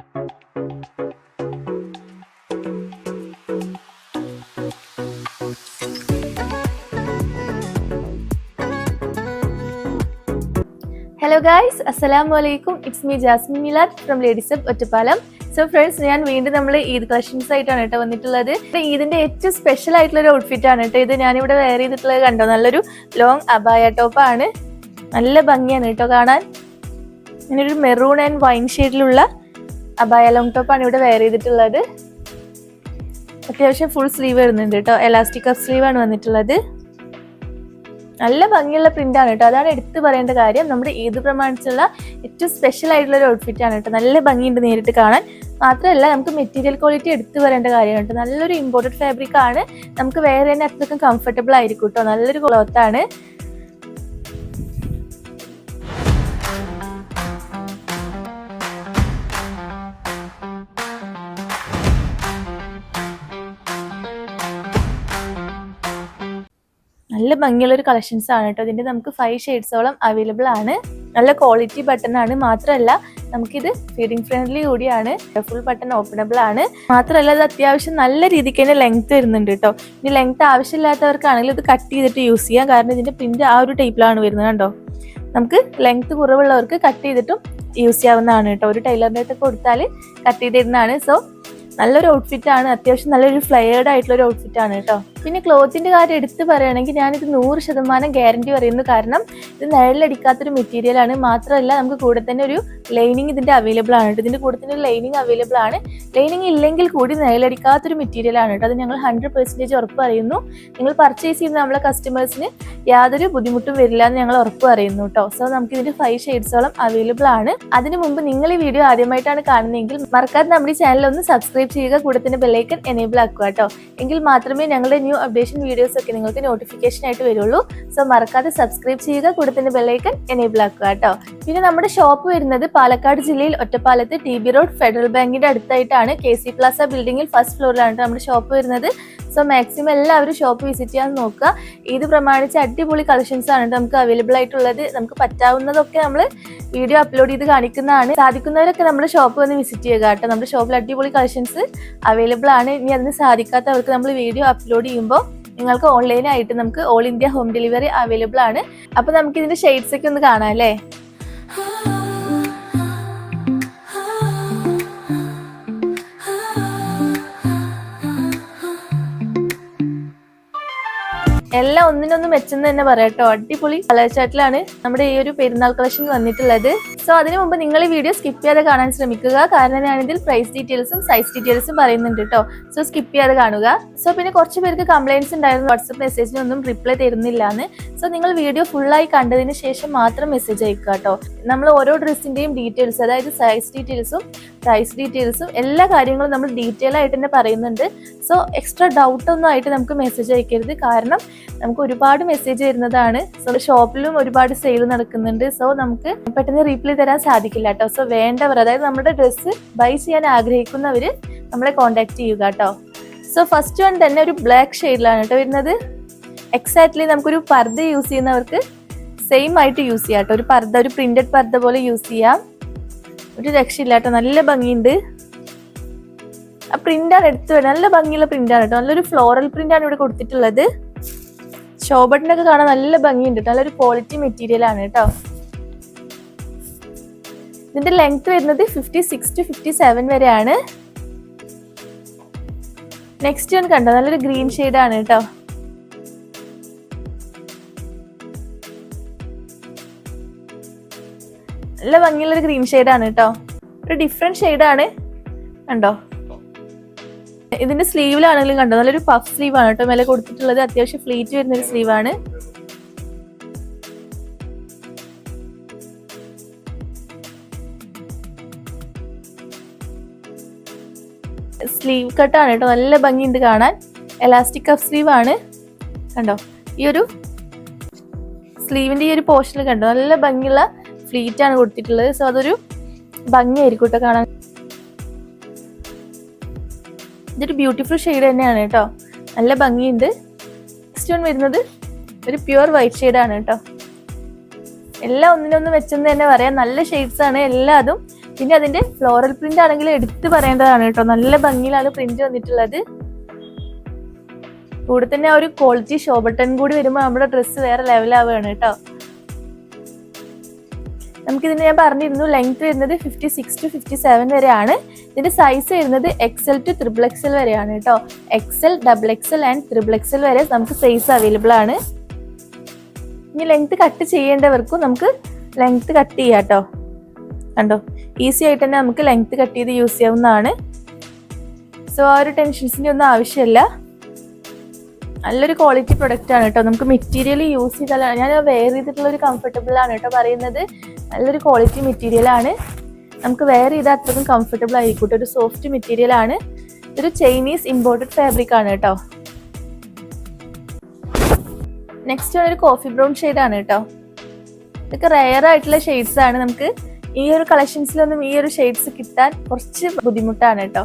Hello guys അസ്സലാമു അലൈക്കും it's me Jasmin Milad from ladies up Ottapalam so friends ഞാൻ വീണ്ടും നമ്മൾ ഈദ് കളക്ഷൻസ് ആയിട്ടാണ് കേട്ടോ വന്നിട്ടുള്ളത്. ഈദിന്റെ ഏറ്റവും സ്പെഷ്യൽ ആയിട്ടുള്ള ഒരു ഔട്ട്ഫിറ്റ് ആണ് കേട്ടോ ഇത്. ഞാനിവിടെ വെയർ ചെയ്തിട്ടുള്ളത് കണ്ടോ? നല്ലൊരു ലോങ് അബായ ടോപ്പാണ് നല്ല ഭംഗിയാണ് കേട്ടോ കാണാൻ. ഇങ്ങനെ ഒരു മെറൂൺ ആൻഡ് വൈൻ ഷെയ്ഡിലുള്ള അബായ ലോങ് ടോപ്പാണ് ഇവിടെ വെയർ ചെയ്തിട്ടുള്ളത്. അത്യാവശ്യം ഫുൾ സ്ലീവ് വരുന്നുണ്ട് കേട്ടോ. എലാസ്റ്റിക് കപ്പ് സ്ലീവ് ആണ് വന്നിട്ടുള്ളത്. നല്ല ഭംഗിയുള്ള പ്രിന്റ് ആണ് കേട്ടോ. അതാണ് എടുത്തു പറയേണ്ട കാര്യം. നമ്മുടെ ഈദ് പ്രമാണിച്ചുള്ള ഏറ്റവും സ്പെഷ്യൽ ആയിട്ടുള്ള ഒരു ഔട്ട്ഫിറ്റ് ആണ് കേട്ടോ. നല്ല ഭംഗിയുണ്ട് നേരിട്ട് കാണാൻ. മാത്രമല്ല നമുക്ക് മെറ്റീരിയൽ ക്വാളിറ്റി എടുത്തു പറയേണ്ട കാര്യമാണ് കേട്ടോ. നല്ലൊരു ഇമ്പോർട്ടഡ് ഫാബ്രിക് ആണ്. നമുക്ക് വേറെ തന്നെ അത്രയ്ക്കും കംഫർട്ടബിൾ ആയിരിക്കും കേട്ടോ. നല്ലൊരു ക്ലോത്ത് നല്ല ഭംഗിയുള്ള ഒരു കളക്ഷൻസ് ആണ് കേട്ടോ. ഇതിന്റെ നമുക്ക് ഫൈവ് ഷെയ്ഡ്സോളം അവൈലബിൾ ആണ്. നല്ല ക്വാളിറ്റി ബട്ടൺ ആണ്. മാത്രമല്ല നമുക്കിത് ഫീഡിംഗ് ഫ്രണ്ട്ലി കൂടിയാണ്. ഫുൾ ബട്ടൺ ഓപ്പണബിൾ ആണ്. മാത്രമല്ല ഇത് അത്യാവശ്യം നല്ല രീതിക്ക് തന്നെ ലെങ്ത് വരുന്നുണ്ട് കേട്ടോ. ഇനി ലെങ്ത് ആവശ്യമില്ലാത്തവർക്കാണെങ്കിൽ ഇത് കട്ട് ചെയ്തിട്ട് യൂസ് ചെയ്യാം. കാരണം ഇതിന്റെ പ്രിന്റ് ആ ഒരു ടൈപ്പിലാണ് വരുന്നത് കണ്ടോ. നമുക്ക് ലെങ്ത് കുറവുള്ളവർക്ക് കട്ട് ചെയ്തിട്ടും യൂസ് ചെയ്യാവുന്നതാണ് കേട്ടോ. ഒരു ടൈലറിന്റെ അടുത്ത് കൊടുത്താൽ കട്ട് ചെയ്തിരുന്നതാണ്. സോ നല്ലൊരു ഔട്ട്ഫിറ്റ് ആണ്. അത്യാവശ്യം നല്ലൊരു ഫ്ലെയർഡ് ആയിട്ടുള്ള ഒരു ഔട്ട്ഫിറ്റ് ആണ് കേട്ടോ. പിന്നെ ക്ലോത്തിന്റെ കാര്യം എടുത്ത് പറയുകയാണെങ്കിൽ ഞാനിത് നൂറ് ശതമാനം ഗ്യാരണ്ടി പറയുന്നു. കാരണം ഇത് നിഴലടിക്കാത്തൊരു മെറ്റീരിയൽ ആണ്. മാത്രമല്ല നമുക്ക് കൂടെ തന്നെ ഒരു ലൈനിങ് ഇതിന്റെ അവൈലബിൾ ആണ് കേട്ടോ. ഇതിന്റെ കൂടെ തന്നെ ഒരു ലൈനിങ് അവൈലബിൾ ആണ്. ലൈനിങ് ഇല്ലെങ്കിൽ കൂടി നിഴലടിക്കാത്തൊരു മെറ്റീരിയൽ ആണ് കേട്ടോ. അത് ഞങ്ങൾ ഹൺഡ്രഡ് പെർസെന്റേജ് ഉറപ്പ് പറയുന്നു. നിങ്ങൾ പർച്ചേസ് ചെയ്യുന്ന നമ്മളെ കസ്റ്റമേഴ്സിന് യാതൊരു ബുദ്ധിമുട്ടും വരില്ല എന്ന് ഞങ്ങൾ ഉറപ്പ് പറയുന്നു കേട്ടോ. സോ നമുക്ക് ഇതിന്റെ ഫൈവ് ഷെയ്ഡ്സോളം അവൈലബിൾ ആണ്. അതിനു മുമ്പ് നിങ്ങൾ ഈ വീഡിയോ ആദ്യമായിട്ടാണ് കാണുന്നതെങ്കിൽ മറക്കാതെ നമ്മുടെ ചാനൽ ഒന്ന് സബ്സ്ക്രൈബ് ചെയ്യുക. കൂടെ തന്നെ ബെല്ലൈക്കൻ എനേബിൾ ആക്കുക കേട്ടോ. എങ്കിൽ മാത്രമേ ഞങ്ങളുടെ ന്യൂ അപ്ഡേഷൻ വീഡിയോസ് ഒക്കെ നിങ്ങൾക്ക് നോട്ടിഫിക്കേഷൻ ആയിട്ട് വരുള്ളൂ. സോ മറക്കാതെ സബ്സ്ക്രൈബ് ചെയ്യുക. കൂടെ തന്നെ ബെല്ലൈക്കൺ എനേബിൾ ആക്കുക കേട്ടോ. പിന്നെ നമ്മുടെ ഷോപ്പ് വരുന്നത് പാലക്കാട് ജില്ലയിൽ ഒറ്റപ്പാലത്ത് ടി ബി റോഡ് ഫെഡറൽ ബാങ്കിന്റെ അടുത്തായിട്ടാണ്. കെ സി പ്ലാസ ബിൽഡിംഗിൽ ഫസ്റ്റ് ഫ്ലോറിലാണ് നമ്മുടെ ഷോപ്പ് വരുന്നത്. സോ മാക്സിമം എല്ലാവരും ഷോപ്പ് വിസിറ്റ് ചെയ്യാൻ നോക്കുക. ഇത് പ്രമാണിച്ച് അടിപൊളി കളക്ഷൻസ് ആണ് നമുക്ക് അവൈലബിൾ ആയിട്ടുള്ളത്. നമുക്ക് പറ്റാവുന്നതൊക്കെ നമ്മൾ വീഡിയോ അപ്ലോഡ് ചെയ്ത് കാണിക്കുന്നതാണ്. സാധിക്കുന്നവരൊക്കെ നമ്മുടെ ഷോപ്പ് വന്ന് വിസിറ്റ് ചെയ്യുക കേട്ടോ. നമ്മുടെ ഷോപ്പിൽ അടിപൊളി കളക്ഷൻസ് അവൈലബിൾ ആണ്. ഇനി അതിന് സാധിക്കാത്തവർക്ക് നമ്മൾ വീഡിയോ അപ്ലോഡ് ചെയ്യുമ്പോൾ നിങ്ങൾക്ക് ഓൺലൈനായിട്ട് നമുക്ക് all India home delivery available ആണ്. അപ്പൊ നമുക്ക് ഇതിന്റെ ഷെയ്ഡ്സ് ഒക്കെ ഒന്ന് കാണാം അല്ലേ? എല്ലാം ഒന്നിനൊന്ന് മെച്ചെന്ന് തന്നെ പറയാട്ടോ അടിപൊളി കലാശാട്ടിലാണ് നമ്മുടെ ഈ ഒരു പെരുന്നാൾ കളക്ഷൻ വന്നിട്ടുള്ളത്. സോ അതിനു മുമ്പ് നിങ്ങൾ ഈ വീഡിയോ സ്കിപ്പ് ചെയ്യാതെ കാണാൻ ശ്രമിക്കുക. കാരണം ഞാനിതിൽ പ്രൈസ് ഡീറ്റെയിൽസും സൈസ് ഡീറ്റെയിൽസും പറയുന്നുണ്ട് കേട്ടോ. സോ സ്കിപ്പ് ചെയ്യാതെ കാണുക. സോ പിന്നെ കുറച്ച് പേർക്ക് കംപ്ലൈന്റ്സ് ഉണ്ടായിരുന്നു. വാട്സപ്പ് മെസ്സേജിനൊന്നും റിപ്ലൈ തരുന്നില്ല എന്ന് സോ നിങ്ങൾ വീഡിയോ ഫുള്ളായി കണ്ടതിന് ശേഷം മാത്രം മെസ്സേജ് അയക്കുക കേട്ടോ. നമ്മൾ ഓരോ ഡ്രസ്സിന്റെയും ഡീറ്റെയിൽസ് അതായത് സൈസ് ഡീറ്റെയിൽസും പ്രൈസ് ഡീറ്റെയിൽസും എല്ലാ കാര്യങ്ങളും നമ്മൾ ഡീറ്റെയിൽ ആയിട്ട് തന്നെ പറയുന്നുണ്ട്. സോ എക്സ്ട്രാ ഡൗട്ട് ഒന്നും ആയിട്ട് നമുക്ക് മെസ്സേജ് അയക്കരുത്. കാരണം നമുക്ക് ഒരുപാട് മെസ്സേജ് വരുന്നതാണ്. സോ ഷോപ്പിലും ഒരുപാട് സെയിൽ നടക്കുന്നുണ്ട്. സോ നമുക്ക് പെട്ടെന്ന് റീപ്ലൈ തരാൻ സാധിക്കില്ല കേട്ടോ. സോ വേണ്ടവർ അതായത് നമ്മുടെ ഡ്രസ്സ് ബൈ ചെയ്യാൻ ആഗ്രഹിക്കുന്നവർ നമ്മളെ കോൺടാക്ട് ചെയ്യുക കേട്ടോ. സോ ഫസ്റ്റ് വൺ തന്നെ ഒരു ബ്ലാക്ക് ഷെയ്ഡിലാണ് കേട്ടോ വരുന്നത്. എക്സാക്ട്ലി നമുക്കൊരു പർദ്ദ യൂസ് ചെയ്യുന്നവർക്ക് സെയിം ആയിട്ട് യൂസ് ചെയ്യാം കേട്ടോ. ഒരു പർദ്ദ ഒരു പ്രിന്റഡ് പർദ്ദ പോലെ യൂസ് ചെയ്യാം. ഒരു രക്ഷയില്ല കേട്ടോ നല്ല ഭംഗിയുണ്ട്. ആ പ്രിന്റാണ് എടുത്തു വരുന്നത് നല്ല ഭംഗിയുള്ള പ്രിന്റാണ് കേട്ടോ. നല്ലൊരു ഫ്ലോറൽ പ്രിന്റാണ് ഇവിടെ കൊടുത്തിട്ടുള്ളത്. ഷോബട്ടിനൊക്കെ കാണാൻ നല്ല ഭംഗിയുണ്ട് കേട്ടോ. നല്ലൊരു ക്വാളിറ്റി മെറ്റീരിയൽ ആണ് കേട്ടോ. ഇതിന്റെ ലെങ്ത് വരുന്നത് fifty six to fifty seven വരെയാണ്. നെക്സ്റ്റ് ഞാൻ കണ്ടോ? നല്ലൊരു ഗ്രീൻ ആണ് കേട്ടോ. നല്ല ഭംഗിയുള്ളൊരു ക്രീം ആണ് കേട്ടോ ഒരു ഡിഫറെന്റ് ആണ്. കണ്ടോ? ഇതിന്റെ സ്ലീവിലാണെങ്കിലും കണ്ടോ? നല്ലൊരു പഫ് സ്ലീവ് ആണ് കേട്ടോ മേലെ കൊടുത്തിട്ടുള്ളത് അത്യാവശ്യം ഫ്ലീറ്റ് വരുന്ന ഒരു സ്ലീവ് ആണ്. സ്ലീവ് കട്ടാണ് കേട്ടോ നല്ല ഭംഗിയുണ്ട് കാണാൻ. എലാസ്റ്റിക് കഫ് സ്ലീവ് ആണ്. കണ്ടോ? ഈ ഒരു സ്ലീവിന്റെ ഈ ഒരു പോർഷനിൽ കണ്ടോ? നല്ല ഭംഗിയുള്ള ഫ്ലീറ്റ് ആണ് കൊടുത്തിട്ടുള്ളത്. സോ അതൊരു ഭംഗിയായിരിക്കും കേട്ടോ കാണാൻ. ഇതൊരു ബ്യൂട്ടിഫുൾ ഷെയ്ഡ് തന്നെയാണ് കേട്ടോ. നല്ല ഭംഗിയുണ്ട്. നെക്സ്റ്റ് വൺ വരുന്നത് ഒരു പ്യുവർ വൈറ്റ് ഷെയ്ഡാണ് കേട്ടോ. എല്ലാം ഒന്നിനൊന്ന് വെച്ചെന്ന് തന്നെ പറയാം. നല്ല ഷെയ്ഡ്സ് ആണ് എല്ലാതും. പിന്നെ അതിന്റെ ഫ്ലോറൽ പ്രിന്റ് ആണെങ്കിൽ എടുത്തു പറയേണ്ടതാണ് കേട്ടോ. നല്ല ഭംഗിയിലാണ് പ്രിന്റ് വന്നിട്ടുള്ളത്. കൂടെ തന്നെ ആ ഒരു ക്വാളിറ്റി ഷോ ബട്ടൺ കൂടി വരുമ്പോൾ നമ്മുടെ ഡ്രസ്സ് വേറെ ലെവലാവുകയാണ് കേട്ടോ. നമുക്കിതിന് ഞാൻ പറഞ്ഞിരുന്നു ലെങ്ത് വരുന്നത് fifty six to fifty seven വരെയാണ് ഇതിന്റെ സൈസ് വരുന്നത് എക്സൽ ടു ത്രിബിൾ എക്സൽ വരെയാണ് കേട്ടോ. XL double XL and triple XL വരെ നമുക്ക് സൈസ് അവൈലബിൾ ആണ്. ഇനി ലെങ്ത് കട്ട് ചെയ്യേണ്ടവർക്കും നമുക്ക് ലെങ്ത് കട്ട് ചെയ്യാം കേട്ടോ. കണ്ടോ? ഈസി ആയിട്ട് തന്നെ നമുക്ക് ലെങ്ത് കട്ട് ചെയ്ത് യൂസ് ചെയ്യാവുന്നതാണ്. സോ ആ ഒരു ടെൻഷൻസിന്റെ ഒന്നും ആവശ്യമില്ല. നല്ലൊരു ക്വാളിറ്റി പ്രൊഡക്റ്റ് ആണ് കേട്ടോ. നമുക്ക് മെറ്റീരിയൽ യൂസ് ചെയ്താൽ ഞാൻ വെയർ ചെയ്തിട്ടുള്ള ഒരു കംഫർട്ടബിൾ ആണ് കേട്ടോ പറയുന്നത്. നല്ലൊരു ക്വാളിറ്റി മെറ്റീരിയൽ ആണ്. നമുക്ക് വെയർ ചെയ്താൽ അത്രയും കംഫർട്ടബിൾ ആയിക്കോട്ടെ. ഒരു സോഫ്റ്റ് മെറ്റീരിയൽ ആണ്. ഇതൊരു ചൈനീസ് ഇമ്പോർട്ടഡ് ഫാബ്രിക് ആണ് കേട്ടോ. നെക്സ്റ്റ് ഒരു കോഫി ബ്രൗൺ ആണ് കേട്ടോ. ഇതൊക്കെ റയർ ആയിട്ടുള്ള ഷെയ്ഡ്സ് ആണ് നമുക്ക്. ഈ ഒരു കളക്ഷൻസിലൊന്നും ഈ ഒരു ഷെയ്ഡ്സ് കിട്ടാൻ കുറച്ച് ബുദ്ധിമുട്ടാണ് കേട്ടോ.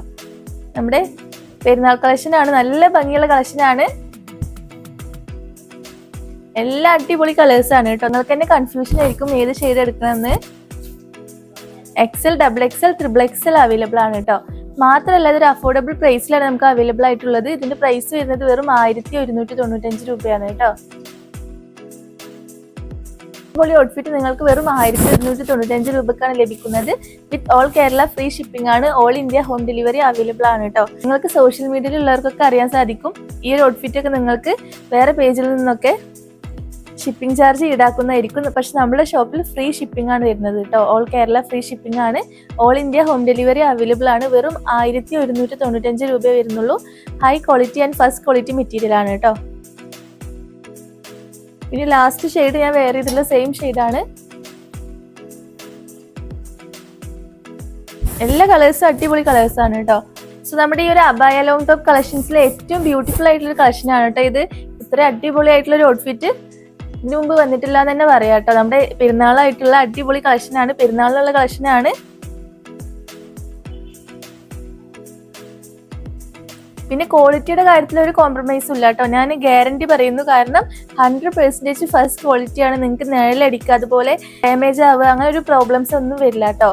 നമ്മുടെ പെരുന്നാൾ കളക്ഷൻ ആണ്. നല്ല ഭംഗിയുള്ള കളക്ഷൻ ആണ്. എല്ലാ അടിപൊളി കളേഴ്സ് ആണ് കേട്ടോ. നിങ്ങൾക്ക് തന്നെ കൺഫ്യൂഷൻ ആയിരിക്കും ഏത് ഷെയ്ഡ് എടുക്കണമെന്ന്. XL double XL triple XL available ആണ് കേട്ടോ. മാത്രമല്ല ഇതൊരു അഫോർഡബിൾ പ്രൈസിലാണ് നമുക്ക് അവൈലബിൾ ആയിട്ടുള്ളത്. ഇതിന്റെ പ്രൈസ് വരുന്നത് വെറും ആയിരത്തി ഒരുന്നൂറ്റി തൊണ്ണൂറ്റഞ്ച് രൂപയാണ് കേട്ടോ. അടിപൊളി ഔട്ട്ഫിറ്റ് നിങ്ങൾക്ക് വെറും ആയിരത്തി ഒരുന്നൂറ്റി തൊണ്ണൂറ്റഞ്ച് രൂപക്കാണ് ലഭിക്കുന്നത്. With all Kerala free shipping ആണ്. All India home delivery available ആണ് കേട്ടോ. നിങ്ങൾക്ക് സോഷ്യൽ മീഡിയയിൽ ഉള്ളവർക്കൊക്കെ അറിയാൻ സാധിക്കും. ഈ ഒരു ഔട്ട്ഫിറ്റ് ഒക്കെ നിങ്ങൾക്ക് വേറെ പേജിൽ നിന്നൊക്കെ ഷിപ്പിംഗ് ചാർജ് ഈടാക്കുന്നതായിരിക്കും പക്ഷെ നമ്മുടെ ഷോപ്പിൽ ഫ്രീ ഷിപ്പിംഗ് ആണ് വരുന്നത് കേട്ടോ. ഓൾ കേരള ഫ്രീ ഷിപ്പിംഗ് ആണ്. All India home delivery available ആണ്. വെറും ആയിരത്തി ഒരുന്നൂറ്റി തൊണ്ണൂറ്റഞ്ച് രൂപ വരുന്നുള്ളൂ. High quality and first quality material ആണ് കേട്ടോ. പിന്നെ ലാസ്റ്റ് ഷെയ്ഡ് ഞാൻ വേറെ ചെയ്തിട്ടുള്ള സെയിം ഷെയ്ഡാണ് എല്ലാ കളേഴ്സും അടിപൊളി കളേഴ്സ് ആണ് കേട്ടോ. സോ നമ്മുടെ ഈ ഒരു അബായ ലോങ് ടോപ്പ് കളക്ഷൻസിലെ ഏറ്റവും ബ്യൂട്ടിഫുൾ ആയിട്ടുള്ള കളക്ഷൻ ആണ് കേട്ടോ ഇത്. ഇത്ര അടിപൊളി ആയിട്ടുള്ള ഒരു ഔട്ട്ഫിറ്റ് ഇതിനു മുമ്പ് വന്നിട്ടില്ല എന്ന് തന്നെ പറയാം കേട്ടോ നമ്മുടെ പെരുന്നാളായിട്ടുള്ള അടിപൊളി കളക്ഷനാണ് പെരുന്നാളിലുള്ള കളക്ഷൻ ആണ്. പിന്നെ ക്വാളിറ്റിയുടെ കാര്യത്തിൽ ഒരു കോംപ്രമൈസും ഇല്ല കേട്ടോ ഞാൻ ഗ്യാരണ്ടി പറയുന്നു കാരണം ഹൺഡ്രഡ് പെർസെന്റേജ് ഫസ്റ്റ് ക്വാളിറ്റിയാണ് നിങ്ങൾക്ക് നിഴലടിക്കുക അതുപോലെ ഡാമേജ് ആവുക അങ്ങനെ ഒരു പ്രോബ്ലംസ് ഒന്നും വരില്ല കേട്ടോ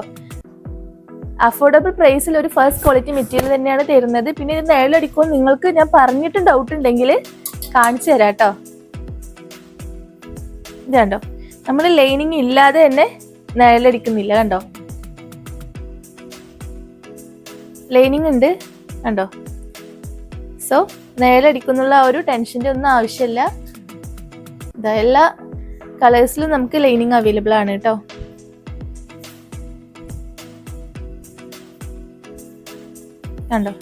അഫോർഡബിൾ പ്രൈസിൽ ഒരു ഫസ്റ്റ് ക്വാളിറ്റി മെറ്റീരിയൽ തന്നെയാണ് തരുന്നത്. പിന്നെ ഇത് നിഴലടിക്കുമോ നിങ്ങൾക്ക് ഞാൻ പറഞ്ഞിട്ട് ഡൗട്ട് ഉണ്ടെങ്കിൽ കാണിച്ചു തരാം കേട്ടോ ഇത് കണ്ടോ? നമ്മൾ ലൈനിങ് ഇല്ലാതെ തന്നെ നിഴലടിക്കുന്നില്ല കണ്ടോ? ലൈനിങ് ഉണ്ട് കണ്ടോ? സോ നിഴലടിക്കുന്നുള്ള ഒരു ടെൻഷന്റെ ഒന്നും ആവശ്യമില്ല എല്ലാ കളേഴ്സിലും നമുക്ക് ലൈനിങ് അവൈലബിൾ ആണ് കേട്ടോ. കണ്ടോ?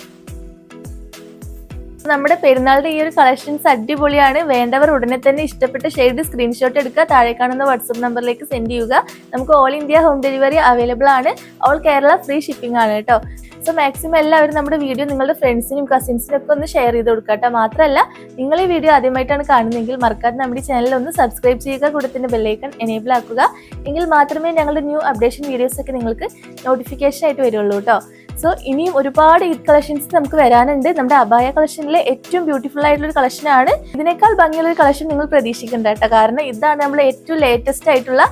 നമ്മുടെ പെരുന്നാളിന്റെ ഈ ഒരു കളക്ഷൻസ് അടിപൊളിയാണ്. വേണ്ടവർ ഉടനെ തന്നെ ഇഷ്ടപ്പെട്ട ഷെയ്ഡ് സ്ക്രീൻഷോട്ട് എടുക്കുക. താഴെ കാണുന്ന വാട്സപ്പ് നമ്പറിലേക്ക് സെൻഡ് ചെയ്യുക. നമുക്ക് all India home delivery available ആണ്. ഓൾ കേരള ഫ്രീ ഷിപ്പിംഗ് ആണ് കേട്ടോ. സോ മാക്സിമം എല്ലാവരും നമ്മുടെ വീഡിയോ നിങ്ങളുടെ ഫ്രണ്ട്സിനും കസിൻസിനും ഒക്കെ ഒന്ന് ഷെയർ ചെയ്ത് കൊടുക്കുക കേട്ടോ. മാത്രമല്ല നിങ്ങൾ ഈ വീഡിയോ ആദ്യമായിട്ടാണ് കാണുന്നതെങ്കിൽ മറക്കാതെ നമ്മുടെ ചാനൽ ഒന്ന് സബ്സ്ക്രൈബ് ചെയ്യുക. കൂടെ ബെല്ലൈക്കൺ എനേബിൾ ആക്കുക. എങ്കിൽ മാത്രമേ ഞങ്ങളുടെ ന്യൂ അപ്ഡേഷൻ വീഡിയോസൊക്കെ നിങ്ങൾക്ക് നോട്ടിഫിക്കേഷൻ ആയിട്ട് വരുള്ളൂ കേട്ടോ. സോ ഇനിയും ഒരുപാട് ഈദ് കളക്ഷൻസ് നമുക്ക് വരാനുണ്ട്. നമ്മുടെ അബായ കളക്ഷനിലെ ഏറ്റവും ബ്യൂട്ടിഫുൾ ആയിട്ടുള്ള ഒരു കളക്ഷനാണ് ഇതിനേക്കാൾ ഭംഗിയുള്ള ഒരു കളക്ഷൻ നിങ്ങൾ പ്രതീക്ഷിക്കേണ്ട കേട്ടോ. കാരണം ഇതാണ് നമ്മൾ ഏറ്റവും ലേറ്റസ്റ്റ് ആയിട്ടുള്ള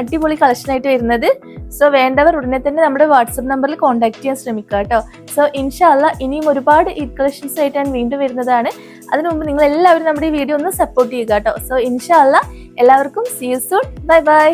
അടിപൊളി കളക്ഷൻ ആയിട്ട് വരുന്നത്. സോ വേണ്ടവർ ഉടനെ തന്നെ നമ്മുടെ വാട്സപ്പ് നമ്പറിൽ കോൺടാക്ട് ചെയ്യാൻ ശ്രമിക്കുക കേട്ടോ. സോ ഇൻഷാല്ല ഇനിയും ഒരുപാട് ഈദ് കളക്ഷൻസ് ആയിട്ടാണ് വീണ്ടും വരുന്നതാണ്. അതിനു മുമ്പ് നിങ്ങൾ എല്ലാവരും നമ്മുടെ ഈ വീഡിയോ ഒന്ന് സപ്പോർട്ട് ചെയ്യുക കേട്ടോ. സോ ഇൻഷാല്ല എല്ലാവർക്കും see you soon bye bye